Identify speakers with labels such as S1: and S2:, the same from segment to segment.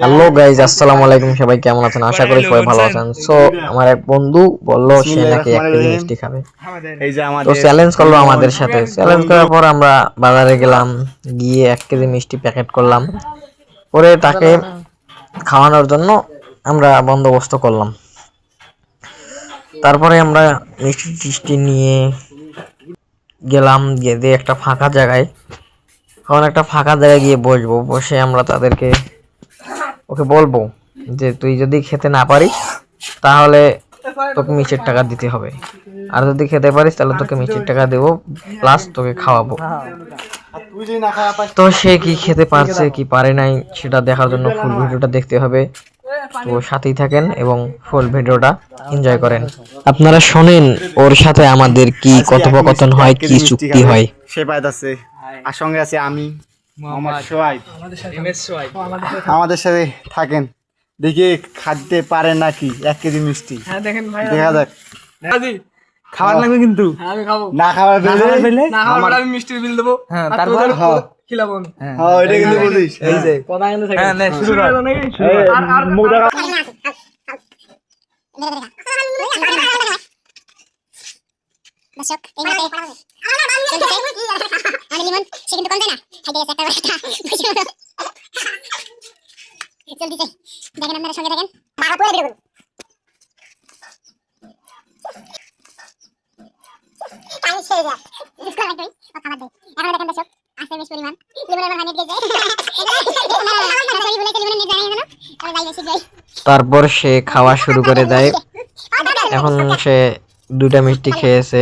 S1: Hello guys আসসালামু আলাইকুম সবাই কেমন আছেন? আশা করি সবাই ভালো আছেন। সো আমার এক বন্ধু বলল সে নাকি এক কেজি মিষ্টি খাবে
S2: এই যে
S1: তো চ্যালেঞ্জ করল আমাদের সাথে। চ্যালেঞ্জ করার পর আমরা বাজারে গেলাম গিয়ে এক কেজি মিষ্টি প্যাকেট করলাম। পরে তাকে খাওয়ানোর জন্য আমরা বন্দোবস্ত করলাম। তারপরে আমরা মিষ্টি টিষ্টি নিয়ে গেলাম গিয়ে দিয়ে একটা ফাঁকা জায়গায় এখন একটা ফাঁকা জায়গায় গিয়ে বসবো, বসে আমরা তাদেরকে ওকে বলব যে, তুই যদি খেতে না পারিস, তাহলে তোকে মিষ্টির টাকা দিতে হবে। আর যদি খেতে পারিস, তাহলে তোকে মিষ্টির টাকা দেবো প্লাস তোকে খাওয়াবো। তো সে কি খেতে পারছে, কি পারে নাই, সেটা দেখার জন্য ফুল ভিডিওটা দেখতে হবে। তো সাথেই থাকেন এবং ফুল ভিডিওটা এনজয় করেন। আপনারা শোনেন, ওর সাথে আমাদের কি কথোপকথন হয়, কি চুক্তি হয়?
S2: সে পাইতাছে। আর সঙ্গে আছে আমি মোহাম্মদ আমাদের সাথে থাকেন। দেখি খাদ্যে পারে নাকি? এক কেজি মিষ্টি।
S3: হ্যাঁ দেখেন ভাই
S2: দেখা যাক। খাবার লাগবে কিন্তু।
S3: হ্যাঁ,
S2: না খাবার পেলে?
S3: না খাবার আমি মিষ্টির বিল দেবো। হ্যাঁ
S2: তারপর? হ্যাঁ।
S3: খিলাবো না।
S2: হ্যাঁ এটা কিন্তু বুঝিস এই যে।
S3: কথা কিন্তু থাকে। হ্যাঁ নে শুরু
S2: শুরু
S3: কর।
S2: কর।
S3: নাকি
S2: এই,
S3: আর আর
S2: মুখ দেখা।
S4: দর্শক এই সে কিন্তু কম যায় না। খাইতে গেছে একটা একটা বুঝে গেলো। চলতেছে দেখেন আপনারা সঙ্গে থাকেন। বাবা পুরো বেরোবো পানি ছেড়ে লাগবে ও খাবার এখন দেখেন দর্শক আছে বেশ পরিমাণ। লিমনের আমার হানিয়ে যাই যাই।
S1: তারপর সে খাওয়া শুরু করে দেয়। এখন সে দুটা মিষ্টি খেয়েছে।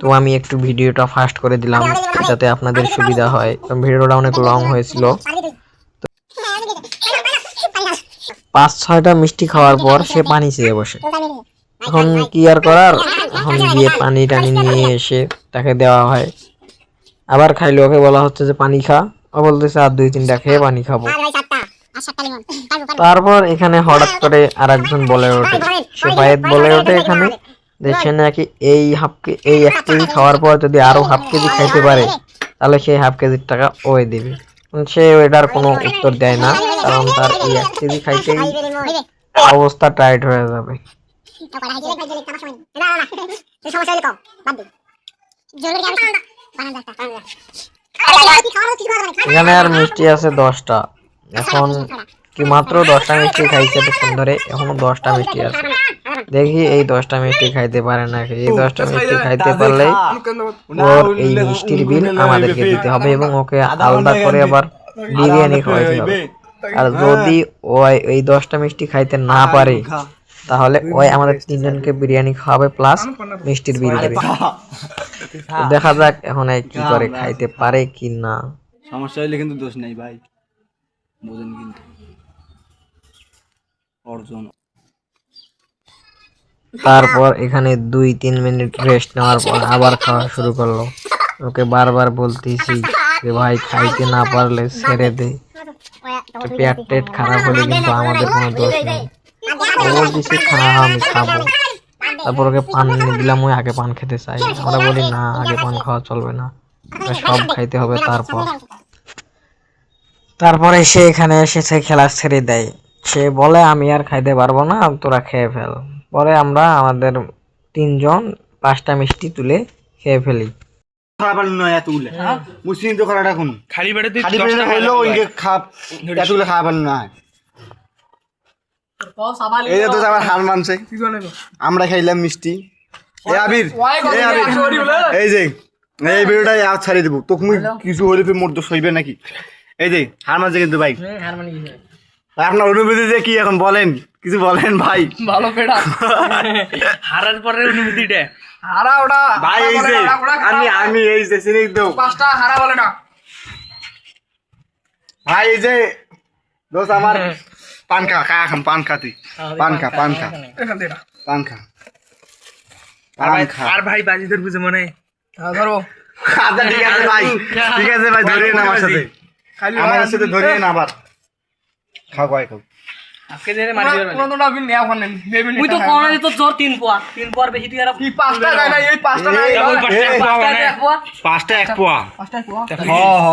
S1: তো আমি একটু ভিডিওটা ফাস্ট করে দিলাম যাতে আপনাদের সুবিধা হয়। ভিডিওটা অনেক লং হয়েছিল। পাঁচ ছয়টা মিষ্টি খাওয়ার পর সে পানি চেয়ে বসে। এখন কি আর করার? এখন গিয়ে পানি টানি নিয়ে এসে তাকে দেওয়া হয়। আবার খাইলে ওকে বলা হচ্ছে যে পানি খা। ও বলতেছে আর দুই তিনটা খেয়ে পানি খাব। তারপর এখানে হঠাৎ করে আর একজন বলে ওঠে। সে সেফায়েত বলে ওঠে এখানে। সে নাকি এই হাফ কে এই এক কেজি খাওয়ার পর যদি আরও হাফ কেজি খাইতে পারে তাহলে সেই হাফ কেজির টাকা ওই দেবে। সে এটার কোনো উত্তর দেয় না কারণ তার এই এক কেজি খাইতেই অবস্থা টাইট হয়ে যাবে। এখানে আর মিষ্টি আছে দশটা। এখন কি মাত্র দশটা মিষ্টি খাইছে এতক্ষণ ধরে এখনও দশটা মিষ্টি আছে। দেখি এই দশটা মিষ্টি খাইতে পারে নাকি? এই দশটা মিষ্টি খাইতে পারলে ওর এই মিষ্টির বিল আমাদেরকে দিতে হবে এবং ওকে আলাদা করে আবার বিরিয়ানি খাওয়াইতে হবে। আর যদি ও এই দশটা মিষ্টি খাইতে না পারে তাহলে ওই আমাদের তিনজনকে বিরিয়ানি খাওয়াবে প্লাস মিষ্টির বিল দেবে। দেখা যাক এখন এই কি করে খাইতে পারে কি না।
S2: সমস্যা হইলে কিন্তু দোষ নেই ভাই। বোঝেন কিন্তু। অর্জন।
S1: তারপর এখানে দুই, তিন মিনিট রেস্ট নেওয়ার পর আবার খাওয়া শুরু করল। ওকে বারবার বলতেছি যে ভাই খাইতে না পারলে ছেড়ে দে। পেট টেট খারাপ হলে কিন্তু আমাদের কোনো দোষ নেই। ও বলতেছে খা আমি খাব। তারপর ওকে পান দিলাম, ওই আগে পান খেতে চাই। আমরা বলি, না, আগে পান খাওয়া চলবে না। সব খাইতে হবে তারপর। তারপরে সে এখানে এসেছে, খেলা ছেড়ে দেয়। সে বলে, আমি আর খাইতে পারব না, তোরা খেয়ে ফেল। পরে আমরা আমাদের তিনজন পাঁচটা মিষ্টি তুলে খেয়ে ফেলি।
S2: না এতগুলো। মুসলিম তো খারাপ এখন।
S3: খালি পেটে তুই
S2: খালি পেটে হইল খাপ এতগুলো খাওয়া পারল না এই তো আবার হার মানছে। আমরা খাইলাম মিষ্টি। এ আবির এ আবির। এই যে এই ভিডিওটা আর ছাড়িয়ে দেবো। তোকে মুই কিছু হলে তুই মোর দোষ হইবে নাকি? এই যে হার মানছে কিন্তু ভাই। আপনার অনুভূতি যে কি এখন বলেন? কিছু বলেন ভাই।
S3: ভালো পেটা হারার পরে অনুভূতিটা। হারা ওটা
S2: ভাই এই যে আমি আমি এই যে চিনি তো
S3: পাঁচটা হারা বলে না।
S2: ভাই এই যে দোষ আমার পান খা খা খাম পান খাতি পান খা পান খা। পান খা। পান খা।
S3: আর ভাই বাজি ধরবো যে মনে ধরো।
S2: আচ্ছা ঠিক আছে ভাই ঠিক আছে ভাই ধরিয়ে না আমার সাথে। আমার সাথে ধরিয়ে না আবার। খাও।
S3: আজকে যে মারি দিও কোনো তো আবিন নেয়া ফোন নেবি
S5: তো কোন তো জোর তিন পোয়া তিন পোয়ার বেশি তুই আর
S3: কি পাঁচটা যায় না এই পাঁচটা
S2: এই,
S3: পাঁচটা পাঁচটা এক পোয়া
S2: পাঁচটা এক পোয়া
S3: পাঁচটা এক পোয়া
S2: হ হ।